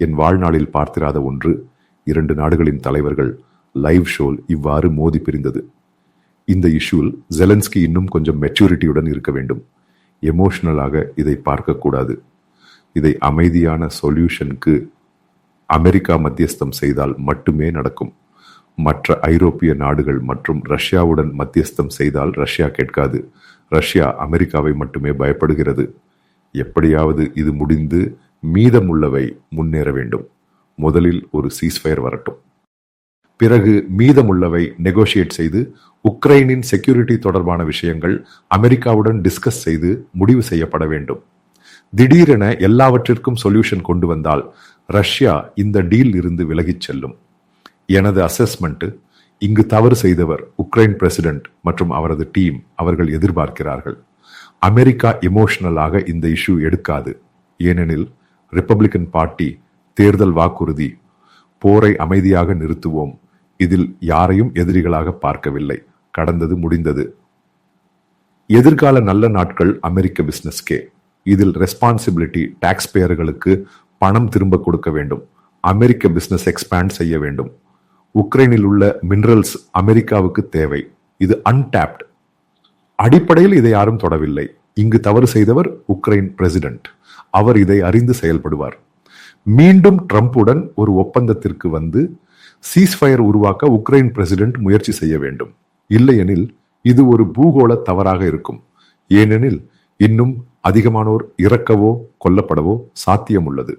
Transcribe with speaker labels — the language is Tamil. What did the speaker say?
Speaker 1: என் வாழ்நாளில் பார்த்திராத ஒன்று இரண்டு நாடுகளின் தலைவர்கள் லைவ் ஷோல் இவ்வாறு மோதி பிரிந்தது. இந்த இஷ்யூவில் ஜெலன்ஸ்கி இன்னும் கொஞ்சம் மெச்சூரிட்டியுடன் இருக்க வேண்டும். எமோஷனலாக இதை பார்க்கக்கூடாது. இதை அமைதியான சொல்யூஷனுக்கு அமெரிக்கா மத்தியஸ்தம் செய்தால் மட்டுமே நடக்கும். மற்ற ஐரோப்பிய நாடுகள் மற்றும் ரஷ்யாவுடன் மத்தியஸ்தம் செய்தால் ரஷ்யா கேட்காது. ரஷ்யா அமெரிக்காவை மட்டுமே பயப்படுகிறது. எப்படியாவது இது முடிந்து மீதமுள்ளவை முன்னேற வேண்டும். முதலில் ஒரு சீஸ்ஃபயர் வரட்டும். பிறகு மீதமுள்ளவை நெகோஷியேட் செய்து உக்ரைனின் செக்யூரிட்டி தொடர்பான விஷயங்கள் அமெரிக்காவுடன் டிஸ்கஸ் செய்து முடிவு செய்யப்பட வேண்டும். திடீரென எல்லாவற்றிற்கும் சொல்யூஷன் கொண்டு வந்தால் ரஷ்யா இந்த டீல் இருந்து விலகிச் செல்லும். எனது அசஸ்மெண்ட் இங்கு தவறு செய்தவர் உக்ரைன் பிரசிடென்ட் மற்றும் அவரது டீம் அவர்கள் எதிர்பார்க்கிறார்கள். அமெரிக்கா எமோஷனலாக இந்த இஷ்யூ எடுக்காது. ஏனெனில் ரிப்பப்ளிகன் பார்ட்டி தேர்தல் வாக்குறுதி போரை அமைதியாக நிறுத்துவோம். இதில் யாரையும் எதிரிகளாக பார்க்கவில்லை. கடந்தது முடிந்தது. எதிர்கால நல்ல நாட்கள் அமெரிக்க பிசினஸ்கே இதில் ரெஸ்பான்சிபிலிட்டி டாக்ஸ் பேயர்களுக்கு பணம் திரும்ப கொடுக்க வேண்டும். அமெரிக்க பிசினஸ் எக்ஸ்பேண்ட் செய்ய வேண்டும். உக்ரைனில் உள்ள மினரல்ஸ் அமெரிக்காவுக்கு தேவை. இது அன்டாப்ட் அடிப்படையில் இதை யாரும் தொடவில்லை. இங்கு தவறு செய்தவர் உக்ரைன் பிரசிடென்ட் அவர் இதை அறிந்து செயல்படுவார். மீண்டும் ட்ரம்புடன் ஒரு ஒப்பந்தத்திற்கு வந்து சீஸ்ஃபயர் உருவாக்க உக்ரைன் பிரசிடென்ட் முயற்சி செய்ய வேண்டும். இல்லையெனில் இது ஒரு பூகோள தவறாக இருக்கும். ஏனெனில் இன்னும் அதிகமானோர் இறக்கவோ கொல்லப்படவோ சாத்தியம் உள்ளது